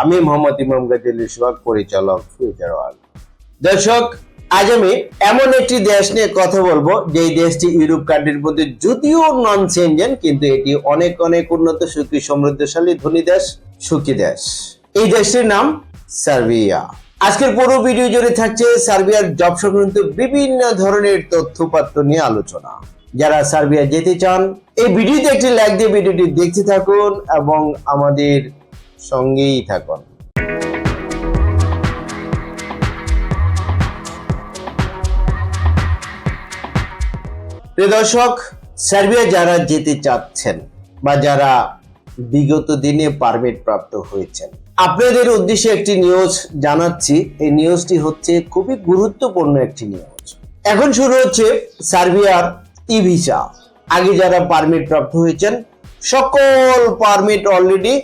আমি মোহাম্মদ ইমাম সোহাগ পরিচালক ফিউচার দর্শক, আজ আমি এমন একটি দেশ নিয়ে কথা বলব যে দেশটি ইউরোপ কান্ট্রির মধ্যে যদিও নন কিন্তু এটি অনেক অনেক উন্নত, সুখী, সমৃদ্ধশালী, ধনী দেশ, সুখী দেশ। এই দেশটির নাম সার্বিয়া। আজকের পুরো ভিডিও জুড়ে থাকছে সার্বিয়ার জব সংক্রান্ত বিভিন্ন ধরনের তথ্যপাত্র নিয়ে আলোচনা। যারা সার্বিয়া যেতে চান, এই ভিডিওতে একটি লাইক দিয়ে ভিডিওটি দেখতে থাকুন এবং আমাদের সঙ্গেই থাকুন। দর্শক, সার্বিয়া যারা যেতে চাচ্ছেন বা যারা বিগত দিনে পারমিট প্রাপ্ত হয়েছেন, আপনাদের উদ্দেশ্যে একটি নিউজ জানাচ্ছি। এই নিউজটি হচ্ছে খুবই গুরুত্বপূর্ণ একটি নিউজ এখন শুরু হচ্ছে সার্বিয়ার ই ভিসা আগে যারা পারমিট প্রাপ্ত হয়েছেন, সকল পারমিট অলরেডি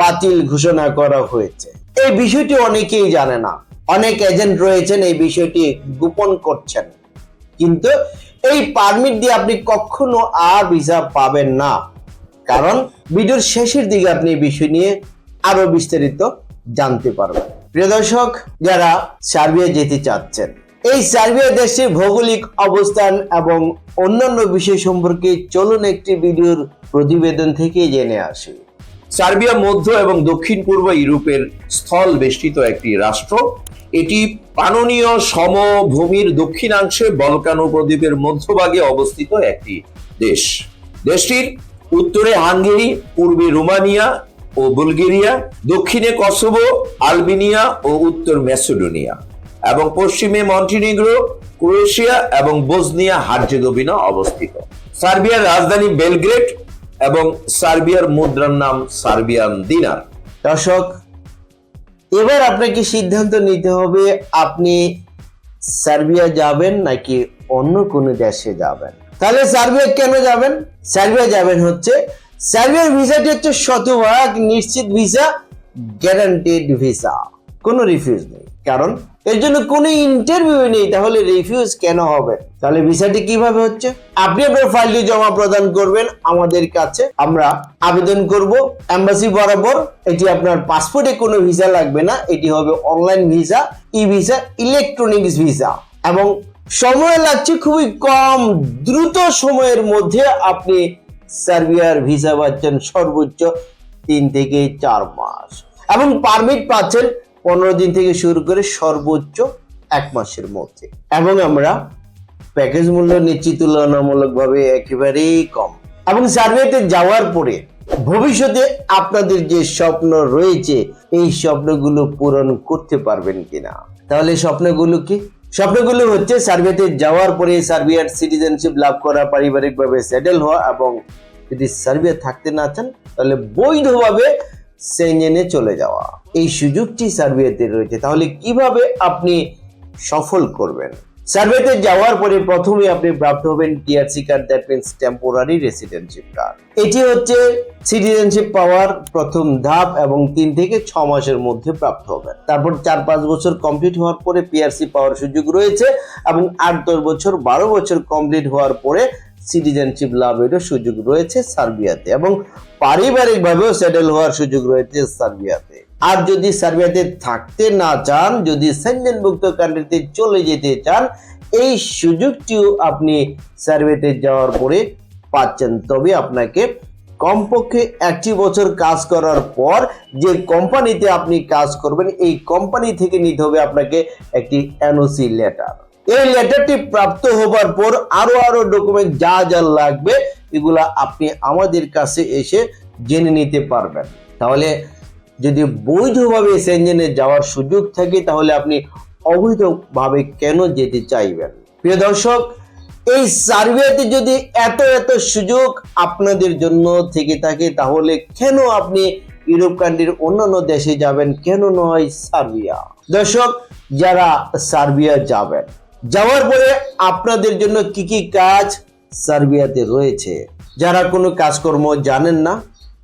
বাতিল ঘোষণা করা হয়েছে। এই বিষয়টি অনেকেই জানে না। অনেক এজেন্ট রয়েছেন, এই বিষয়টি গোপন করছেন। কিন্তু এই পারমিট দিয়ে আপনি কখনো আর ভিসা পাবেন না। কারণ ভিডিওর শেষের দিকে আপনি এই বিষয় নিয়ে আরও বিস্তারিত জানতে পারবেন। প্রিয় দর্শক, যারা সার্বিয়া যেতে চাচ্ছেন এই সার্বিয়া দেশের ভৌগোলিক অবস্থান এবং অন্যান্য বিষয় সম্পর্কে চলুন একটি ভিডিওর প্রতিবেদন থেকে জেনে আসি। সার্বিয়া মধ্য এবং দক্ষিণ পূর্ব ইউরোপের স্থল বেষ্টিত একটি রাষ্ট্র। এটি পাননীয় সমভূমির দক্ষিণাংশে বলকান উপদ্বীপের মধ্যভাগে অবস্থিত একটি দেশ। দেশটির উত্তরে হাঙ্গেরি, পূর্বে রোমানিয়া ও বুলগেরিয়া, দক্ষিণে কসোভো, আলবেনিয়া ও উত্তর ম্যাসেডোনিয়া। এবং পশ্চিমে মন্টিনিগ্রো, ক্রোয়েশিয়া এবং বোসনিয়া হার্জেগোভিনা অবস্থিত। সার্বিয়ার রাজধানী বেলগ্রেড এবং সার্বিয়ার মুদ্রার নাম সার্বিয়ান দিনার। দর্শক, এবার আপনাকে সিদ্ধান্ত নিতে হবে, আপনি সার্বিয়া যাবেন নাকি অন্য কোনো দেশে যাবেন? তাহলে সার্বিয়া কেন যাবেন? সার্বিয়া যাবেন হচ্ছে, সার্বিয়ার ভিসাটি হচ্ছে শতভাগ নিশ্চিত ভিসা গ্যারান্টেড ভিসা। কোনো রিফিউজ নেই। কারণ এর জন্য কোনো ইন্টারভিউ নেই, তাহলে রিফিউজ কেন হবে? তাহলে ভিসাটি কীভাবে হচ্ছে? আপনি আপনার ফাইলটি জমা প্রদান করবেন, আমাদের কাছে আমরা আবেদন করব। এম্বাসি বরাবর, এটি আপনার পাসপোর্টে কোনো ভিসা লাগবে না, এটি হবে online visa e visa electronics visa এবং সময় লাগছে খুবই কম, দ্রুত সময়ের মধ্যে আপনি সার্বিয়ার ভিসা পাচ্ছেন সর্বোচ্চ তিন থেকে চার মাস। এবং পারমিট পাচ্ছেন পনেরো দিন থেকে শুরু করে সর্বোচ্চ এক মাসের মধ্যে। এবং আমরা প্যাকেজ মূল্য নিচ্ছি তুলনামূলকভাবে একেবারেই কম। এবং সার্ভেতে যাওয়ার পরে ভবিষ্যতে আপনাদের যে স্বপ্ন রয়েছে, এই স্বপ্নগুলো পূরণ করতে পারবেন কিনা? তাহলে স্বপ্নগুলো কি? স্বপ্নগুলো হচ্ছে সার্ভেতে যাওয়ার পরে সার্বিয়ার সিটিজেনশিপ লাভ করা, পারিবারিকভাবে সেটেল হওয়া এবং যদি সার্বিয়া থাকতে না চান, তাহলে বৈধভাবে সেঞ্জেনে চলে যাওয়া। এই সুযোগটি সার্বিয়াতে রয়েছে। তাহলে কীভাবে আপনি সফল করবেন? সার্ভেতে যাওয়ার পরে প্রথমে আপনি প্রাপ্ত হবেন TRC card that means temporary residenceship card এটি হচ্ছে সিটিজেনশিপ পাওয়ার প্রথম ধাপ এবং তিন থেকে ছ মাসের মধ্যে প্রাপ্ত হবে তারপর চার পাঁচ বছর কমপ্লিট হওয়ার পরে পিআরসি পাওয়ার সুযোগ রয়েছে এবং আট দশ বছর বারো বছর কমপ্লিট হওয়ার পরে সিটিজেনশিপ লাভেরও সুযোগ রয়েছে সার্বিয়াতে এবং পারিবারিকভাবেও সেটেল হওয়ার সুযোগ রয়েছে সার্বিয়াতে। আর যদি সার্বিয়াতে থাকতে না চান, যদি সেনজেনভুক্ত কান্ট্রিতে চলে যেতে চান, এই সুযোগটিও আপনি সার্বিয়াতে যাওয়ার পরে পাচ্ছেন। তবে আপনাকে কমপক্ষে একটি বছর কাজ করার পর যে কোম্পানিতে আপনি কাজ করবেন, এই কোম্পানি থেকে নিতে হবে আপনাকে একটি এনওসি লেটার এই লেটারটি প্রাপ্ত হবার পর আরও আরও ডকুমেন্ট যা যা লাগবে, এগুলা আপনি আমাদের কাছে এসে জেনে নিতে পারবেন। তাহলে যদি বৈধভাবে সেঞ্জেনে যাওয়ার সুযোগ থাকে, তাহলে আপনি অবৈধভাবে কেন যেতে চাইবেন? প্রিয় দর্শক, এই সার্বিয়াতে যদি এত এত সুযোগ আপনাদের জন্য থেকে থাকে, তাহলে কেন আপনি ইউরোপ কান্ট্রির অন্যান্য দেশে যাবেন? কেন নয় সার্বিয়া? দর্শক, যারা সার্বিয়া যাবেন যাওয়ার পরে আপনাদের জন্য কি কি কাজ সার্বিয়াতে রয়েছে? যারা কোনো কাজকর্ম জানেন না,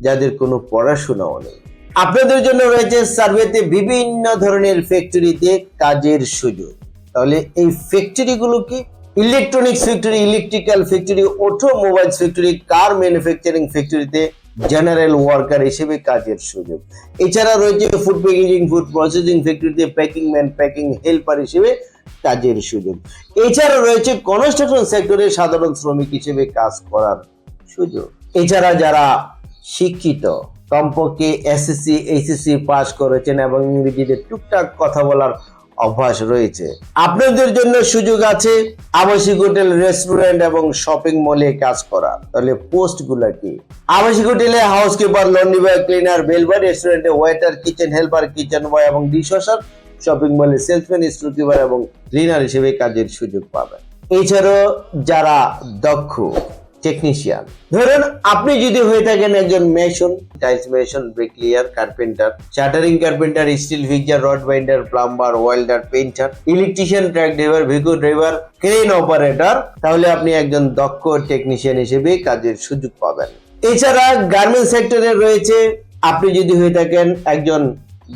যাদের কোনো পড়াশোনাও নেই। আপনাদের জন্য রয়েছে সার্ভেতে বিভিন্ন ধরনের ফ্যাক্টরিতে কাজের সুযোগ। তাহলে এই ফ্যাক্টরিগুলো কি? Electronics factory electrical factory automobiles factory car manufacturing ফ্যাক্টরিতে জেনারেল ওয়ার্কার হিসেবে কাজের সুযোগ। এছাড়া রয়েছে ফুড প্যাকেজিং ফুড প্রসেসিং ফ্যাক্টরিতে প্যাকিং ম্যান প্যাকিং হেল্পার হিসেবে কাজের সুযোগ। এছাড়া রয়েছে কনস্ট্রাকশন সেক্টরে সাধারণ শ্রমিক হিসেবে কাজ করার সুযোগ। এছাড়া যারা শিক্ষিত, কমপক্ষে এসএসসি এইচএসসি পাস করেছেন এবং ইংরেজিতে টুকটাক কথা বলার অভ্যাস রয়েছে। আপনাদের জন্য সুযোগ আছে আবাসিক হোটেল, রেস্টুরেন্ট এবং শপিং মলে কাজ করা। তাহলে পোস্টগুলা কি? আবাসিক হোটেলে housekeeper laundry boy, cleaner bellboy রেস্টুরেন্টে waiter, kitchen, helper, kitchen boy এবং ডিশওয়াশার শপিং মলে সেলসম্যান স্টোর এবং ক্লিনার হিসেবে কাজের সুযোগ পাবেন। এছাড়াও যারা দক্ষ টেকনিশিয়ান ধরুন আপনি যদি হয়ে থাকেন একজন mason tiles mason bricklayer carpenter shuttering carpenter steel fixer rod binder plumber welder painter electrician truck driver Vigo driver crane operator তাহলে আপনি একজন দক্ষ টেকনিশিয়ান হিসেবে কাজের সুযোগ পাবেন। এছাড়া গার্মেন্ট সেক্টরে রয়েছে, আপনি যদি হয়ে থাকেন একজন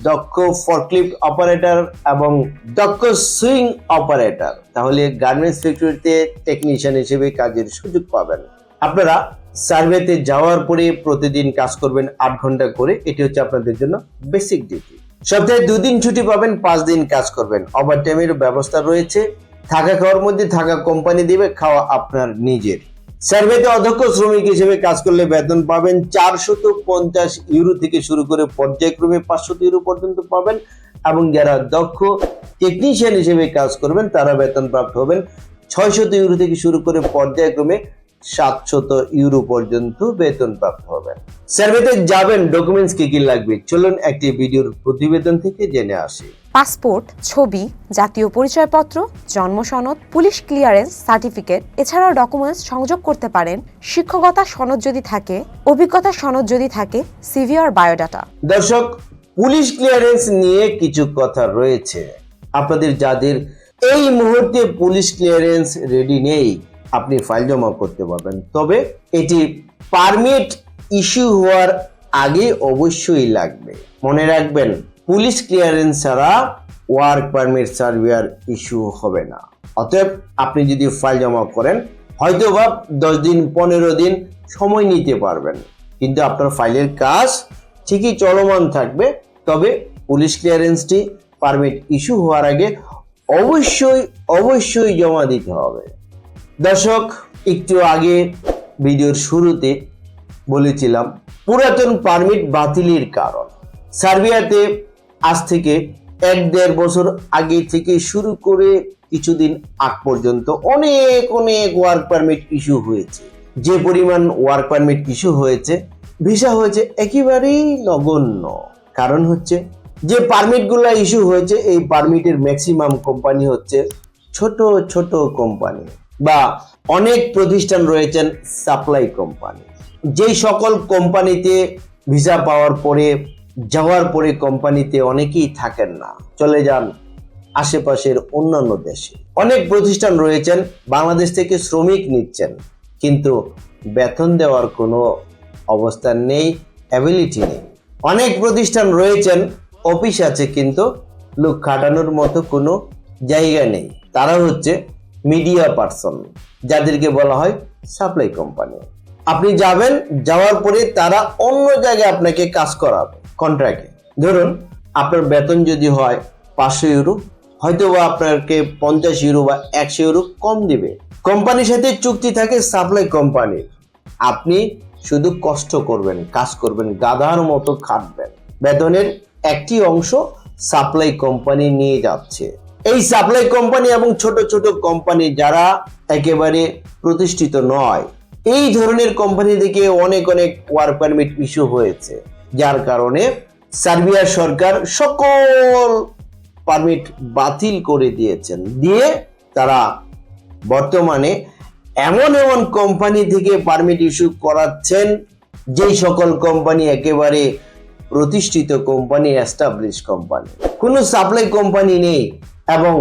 দক্ষ ফরক্লিফট অপারেটর এবং দক্ষ সুইং অপারেটর তাহলে গার্মেন্টস ফ্যাক্টরিতে টেকনিশিয়ান হিসেবে কাজের সুযোগ পাবেন। আপনারা সার্ভেতে যাওয়ার পরে প্রতিদিন কাজ করবেন আট ঘণ্টা করে। এটি হচ্ছে আপনাদের জন্য বেসিক ডিউটি সপ্তাহে দুদিন ছুটি পাবেন, পাঁচ দিন কাজ করবেন। ওভার টাইমের ব্যবস্থা রয়েছে। থাকা খাওয়ার মধ্যে থাকা কোম্পানি দিবে, খাওয়া আপনার নিজের। সার্ভেতে অধ্যক্ষ শ্রমিক হিসেবে কাজ করলে বেতন পাবেন চারশত পঞ্চাশ ইউরো থেকে শুরু করে পর্যায়ক্রমে পাঁচশত ইউরো পর্যন্ত পাবেন এবং যারা দক্ষ টেকনিশিয়ান হিসেবে কাজ করবেন, তারা বেতন প্রাপ্ত হবেন ছয়শত ইউরো থেকে শুরু করে পর্যায়ক্রমে সাতশত ইউরো পর্যন্ত বেতন প্রাপ্ত হবেন। সার্ভেতে যাবেন ডকুমেন্টস কি কি লাগবে? চলুন একটি ভিডিওর প্রতিবেদন থেকে জেনে আসি। পাসপোর্ট, ছবি, জাতীয় পরিচয়পত্র, জন্ম সনদ, পুলিশ ক্লিয়ারেন্স সার্টিফিকেট, এছাড়াও ডকুমেন্টস সংযোগ করতে পারেন। শিক্ষকতা সনদ যদি থাকে, অভিজ্ঞতা সনদ যদি থাকে, সিভি আর বায়োডাটা। দর্শক, পুলিশ ক্লিয়ারেন্স নিয়ে কিছু কথা রয়েছে। আপনাদের যাদের এই মুহূর্তে পুলিশ ক্লিয়ারেন্স রেডি নেই, আপনি ফাইল জমা করতে পারবেন। তবে এটি পারমিট ইস্যু হওয়ার আগে অবশ্যই লাগবে। মনে রাখবেন পুলিশ ক্লিয়ারেন্স ছাড়া ওয়ার্ক পারমিট সার্ভিয়ার ইস্যু হবে না। অতএব আপনি যদি ফাইল জমা করেন হয়তো বা দশ দিন, পনেরো দিন সময় নিতে পারবেন। কিন্তু আপনার ফাইলের কাজ ঠিকই চলমান থাকবে, তবে পুলিশ ক্লিয়ারেন্সটি পারমিট ইস্যু হওয়ার আগে অবশ্যই অবশ্যই জমা দিতে হবে। দর্শক, একটু আগে ভিডিওর শুরুতে বলেছিলাম, পুরাতন পারমিট বাতিলের কারণ। সার্বিয়াতে আজ থেকে এক দেড় বছর আগে থেকে শুরু করে কিছুদিন আগ পর্যন্ত অনেক অনেক ওয়ার্ক পারমিট ইস্যু হয়েছে। যে পরিমাণ ওয়ার্ক পারমিট ইস্যু হয়েছে, ভিসা হয়েছে একেবারেই নগণ্য। কারণ হচ্ছে, যে পারমিটগুলো ইস্যু হয়েছে, এই পারমিটের ম্যাক্সিমাম কোম্পানি হচ্ছে ছোট ছোট কোম্পানি বা অনেক প্রতিষ্ঠান রয়েছেন সাপ্লাই কোম্পানি যেই সকল কোম্পানিতে ভিসা পাওয়ার পরে যাওয়ার পরে কোম্পানিতে অনেকেই থাকেন না। চলে যান আশেপাশের অন্যান্য দেশে। অনেক প্রতিষ্ঠান রয়েছেন, বাংলাদেশ থেকে শ্রমিক নিচ্ছেন, কিন্তু বেতন দেওয়ার কোনো অবস্থান নেই অ্যাবিলিটি নেই। অনেক প্রতিষ্ঠান রয়েছেন, অফিস আছে, কিন্তু লোক খাটানোর মতো কোনো জায়গা নেই। তারা হচ্ছে মিডিয়া পার্সন যাদেরকে বলা হয় সাপ্লাই কোম্পানি আপনি যাবেন, যাওয়ার পরে তারা অন্য জায়গায় আপনাকে কাজ করাবে কন্ট্রাক্টে ধরুন, আপনার বেতন যদি হয় পাঁচশো ইউরো হয়তো বা আপনাকে পঞ্চাশ ইউরো বা একশো ইউরো কম দিবে। কোম্পানির সাথে চুক্তি থাকে সাপ্লাই কোম্পানির আপনি শুধু কষ্ট করবেন, কাজ করবেন, গাধার মতো খাটবেন। বেতনের একটি অংশ সাপ্লাই কোম্পানি নিয়ে যাচ্ছে। এই সাপ্লাই কোম্পানি এবং ছোট ছোট কোম্পানি যারা একেবারে প্রতিষ্ঠিত নয় এই ধরনের কোম্পানি থেকে অনেক অনেক ওয়ার্ক পারমিট ইস্যু হয়েছে। যার কারণে সার্বিয়ার সরকার সকল পারমিট বাতিল করে দিয়েছেন। দিয়ে তারা বর্তমানে এমন এমন কোম্পানি থেকে পারমিট ইস্যু করাচ্ছেন, যেই সকল কোম্পানি একেবারে প্রতিষ্ঠিত কোম্পানি এস্টাবলিশ কোম্পানি কোনো সাপ্লাই কোম্পানি নেই এবং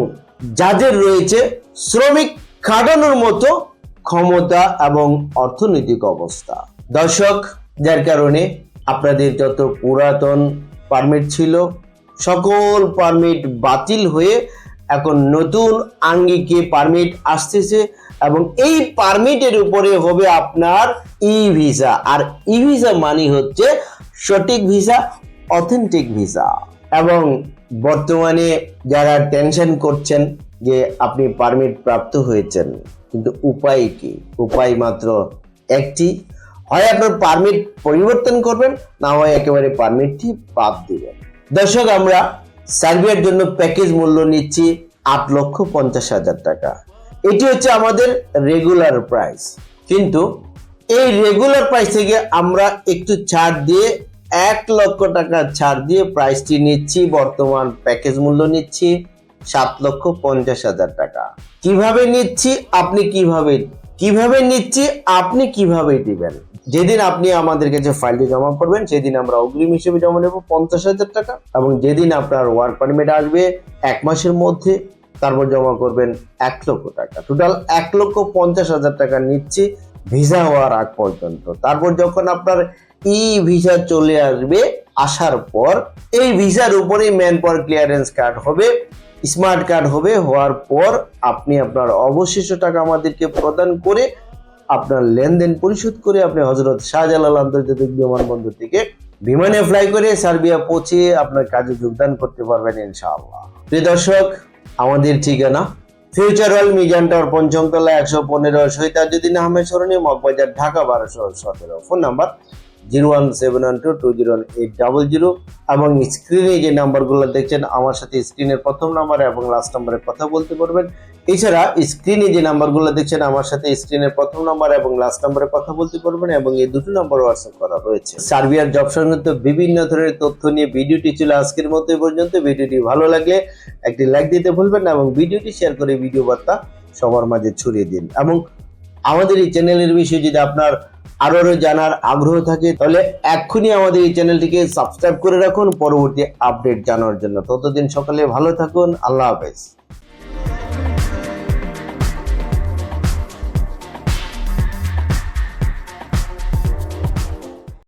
যাদের রয়েছে শ্রমিক খাটানোর মতো ক্ষমতা এবং অর্থনৈতিক অবস্থা। দর্শক, যার কারণে আপনাদের যত পুরাতন পারমিট ছিল, সকল পারমিট বাতিল হয়ে এখন নতুন আঙ্গিকে পারমিট আসতেছে এবং এই পারমিটের উপরে হবে আপনার ই ভিসা আর ই ভিসা মানে হচ্ছে সঠিক ভিসা অথেন্টিক ভিসা এবং বর্তমানে যারা টেনশন করছেন যে আপনি পারমিট প্রাপ্ত হয়েছেন কিন্তু উপায় কি? উপায় মাত্র একটি, হয় আপনার পারমিট পরিবর্তন করবেন, না হয় একেবারে পারমিটটি বাদ দিবেন। দর্শক, আমরা সার্বিয়ার জন্য প্যাকেজ মূল্য নিচ্ছি আট লক্ষ পঞ্চাশ হাজার টাকা। এটি হচ্ছে আমাদের রেগুলার প্রাইস কিন্তু এই রেগুলার প্রাইস থেকে আমরা একটু ছাড় দিয়ে, এক লক্ষ টাকা ছাড় দিয়ে প্রাইসটি নিচ্ছি, বর্তমান প্যাকেজ মূল্য নিচ্ছি সাত লক্ষ পঞ্চাশ হাজার টাকা। কীভাবে নিচ্ছি আপনি কীভাবে কীভাবে নিচ্ছি আপনি কীভাবে দিবেন? যেদিন আপনি আমাদের কাছে ফাইলটি জমা করবেন, সেদিন আমরা অগ্রিম হিসেবে জমা নেব পঞ্চাশ হাজার টাকা এবং যেদিন আপনার ওয়ার্ক পারমিট আসবে এক মাসের মধ্যে, তারপর জমা করবেন এক লক্ষ টাকা। টোটাল এক লক্ষ পঞ্চাশ হাজার টাকা নিচ্ছি ভিসা হওয়ার আগ পর্যন্ত। তারপর যখন আপনার ই ভিসা চলে আসবে, আসার পর এই ভিসার উপরেই ম্যান পাওয়ার ক্লিয়ারেন্স কার্ড হবে। স্মার্ট কার্ড হবে, হওয়ার পর আপনি আপনার অবশিষ্ট টাকা আমাদেরকে প্রদান করে আপনার লেনদেন পরিশোধ করে আপনি হজরত শাহজালাল আন্তর্জাতিক বিমানবন্দর থেকে বিমানে ফ্লাই করে সার্বিয়া পৌঁছে আপনার কাজে যোগদান করতে পারবেন ইনশাআল্লাহ। প্রিয় দর্শক, আমাদের ঠিকানা ফিউচার ওয়াল মিজান টাওয়ার পঞ্চম তলা একশো পনেরো শহীদাজুদ্দিন আহমেদ সরণি মগবাজার, ঢাকা বারোশো সতেরো। Phone number zero one seven one two two zero eight double zero এবং স্ক্রিনে যে নাম্বারগুলো দেখছেন, আমার সাথে স্ক্রিনের প্রথম নাম্বার এবং লাস্ট নাম্বারে কথা বলতে পারবেন। এছাড়া স্ক্রিনে যে নাম্বারগুলো দেখছেন, আমার সাথে স্ক্রিনের প্রথম নাম্বার এবং লাস্ট নাম্বারে কথা বলতে পারবেন এবং এই দুটো নাম্বার হোয়াটসঅ্যাপ করা রয়েছে। সার্বিয়ার জব সংক্রান্ত বিভিন্ন ধরনের তথ্য নিয়ে ভিডিওটি ছিল আজকের মতো পর্যন্ত। ভিডিওটি ভালো লাগলে একটি লাইক দিতে ভুলবেন না এবং ভিডিওটি শেয়ার করে ভিডিও বার্তা সবার মাঝে ছড়িয়ে দিন। এবং আমাদের এই চ্যানেলের বিষয়ে যদি আপনার আরও আরও জানার আগ্রহ থাকে, তাহলে এক্ষুনি আমাদের এই চ্যানেলটিকে সাবস্ক্রাইব করে রাখুন, পরবর্তী আপডেট জানার জন্য। ততদিন সকালে ভালো থাকুন, আল্লাহ হাফেজ।